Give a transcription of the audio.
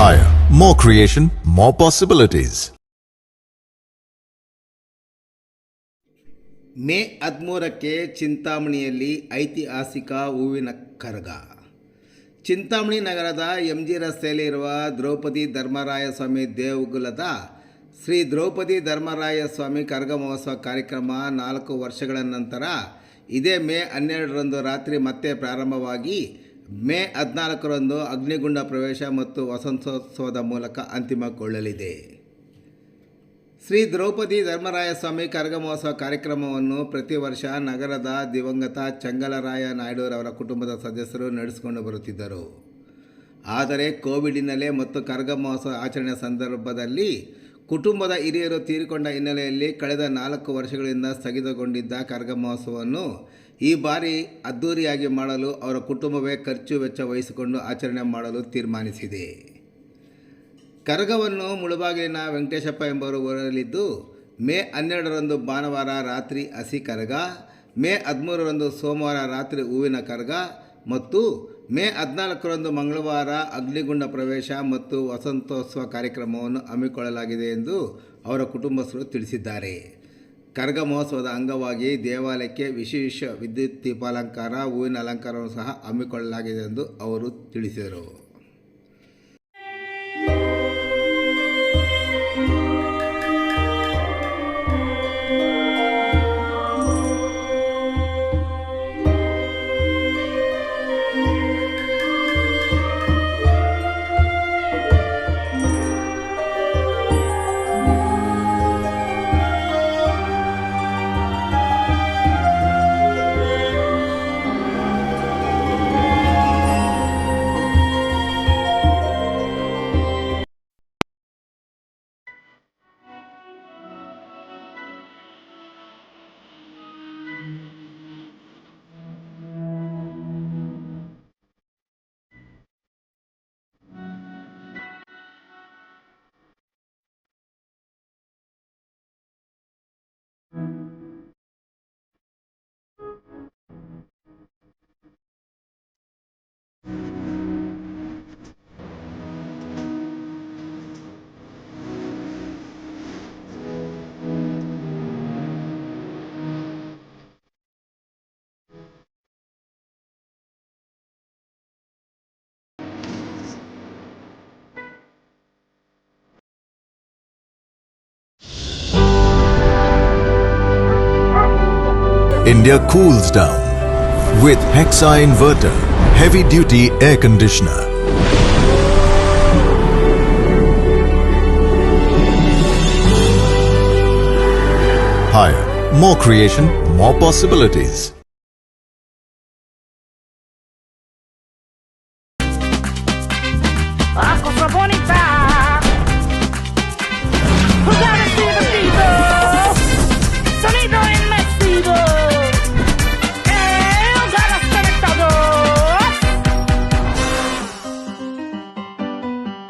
Higher, more creation, more possibilities. May ಹದಿಮೂರಕ್ಕೆ ಚಿಂತಾಮಣಿಯಲ್ಲಿ ಐತಿಹಾಸಿಕ ಹೂವಿನ ಕರಗ ಚಿಂತಾಮಣಿ ನಗರದ ಎಂ ಜಿ ರಸ್ತೆಯಲ್ಲಿ ಇರುವ ದ್ರೌಪದಿ ಧರ್ಮರಾಯ ಸ್ವಾಮಿ ದೇವಗುಲದ ಶ್ರೀ ದ್ರೌಪದಿ ಧರ್ಮರಾಯ ಸ್ವಾಮಿ ಕರಗ ಮಹೋತ್ಸವ ಕಾರ್ಯಕ್ರಮ ನಾಲ್ಕು ವರ್ಷಗಳ ನಂತರ ಇದೇ ಮೇ ಹನ್ನೆರಡರಂದು ರಾತ್ರಿ ಮತ್ತೆ ಪ್ರಾರಂಭವಾಗಿ ಮೇ ಹದಿನಾಲ್ಕರಂದು ಅಗ್ನಿಗುಂಡ ಪ್ರವೇಶ ಮತ್ತು ವಸಂತೋತ್ಸವದ ಮೂಲಕ ಅಂತಿಮಗೊಳ್ಳಲಿದೆ ಶ್ರೀ ದ್ರೌಪದಿ ಧರ್ಮರಾಯಸ್ವಾಮಿ ಕರಗ ಮಹೋತ್ಸವ ಕಾರ್ಯಕ್ರಮವನ್ನು ಪ್ರತಿ ವರ್ಷ ನಗರದ ದಿವಂಗತ ಚಂಗಲರಾಯ ನಾಯ್ಡುರವರ ಕುಟುಂಬದ ಸದಸ್ಯರು ನಡೆಸಿಕೊಂಡು ಬರುತ್ತಿದ್ದರು. ಆದರೆ ಕೋವಿಡಿನಲ್ಲೇ ಮತ್ತು ಕರಗ ಮಹೋತ್ಸವ ಆಚರಣೆ ಸಂದರ್ಭದಲ್ಲಿ ಕುಟುಂಬದ ಹಿರಿಯರು ತೀರಿಕೊಂಡ ಹಿನ್ನೆಲೆಯಲ್ಲಿ ಕಳೆದ ನಾಲ್ಕು ವರ್ಷಗಳಿಂದ ಸ್ಥಗಿತಗೊಂಡಿದ್ದ ಕರಗ ಮಹೋತ್ಸವವನ್ನು ಈ ಬಾರಿ ಅದ್ಧೂರಿಯಾಗಿ ಮಾಡಲು ಅವರ ಕುಟುಂಬವೇ ಖರ್ಚು ವೆಚ್ಚ ವಹಿಸಿಕೊಂಡು ಆಚರಣೆ ಮಾಡಲು ತೀರ್ಮಾನಿಸಿದೆ. ಕರಗವನ್ನು ಮುಳುಬಾಗಿಲಿನ ವೆಂಕಟೇಶಪ್ಪ ಎಂಬವರು ಹೊರಲಿದ್ದು ಮೇ ಹನ್ನೆರಡರಂದು ಭಾನುವಾರ ರಾತ್ರಿ ಹಸಿ ಕರಗ, ಮೇ ಹದಿಮೂರರಂದು ಸೋಮವಾರ ರಾತ್ರಿ ಹೂವಿನ ಕರಗ ಮತ್ತು ಮೇ ಹದಿನಾಲ್ಕರಂದು ಮಂಗಳವಾರ ಅಗ್ನಿಗುಂಡ ಪ್ರವೇಶ ಮತ್ತು ವಸಂತೋತ್ಸವ ಕಾರ್ಯಕ್ರಮವನ್ನು ಹಮ್ಮಿಕೊಳ್ಳಲಾಗಿದೆ ಎಂದು ಅವರ ಕುಟುಂಬಸ್ಥರು ತಿಳಿಸಿದ್ದಾರೆ. ಕರಗ ಮಹೋತ್ಸವದ ಅಂಗವಾಗಿ ದೇವಾಲಯಕ್ಕೆ ವಿಶೇಷ ವಿದ್ಯುತ್ ದೀಪಾಲಂಕಾರ, ಹೂವಿನ ಅಲಂಕಾರವನ್ನು ಸಹ ಹಮ್ಮಿಕೊಳ್ಳಲಾಗಿದೆ ಎಂದು ಅವರು ತಿಳಿಸಿದರು. India cools down with Hexa Inverter, heavy duty air conditioner. Higher, more creation, more possibilities.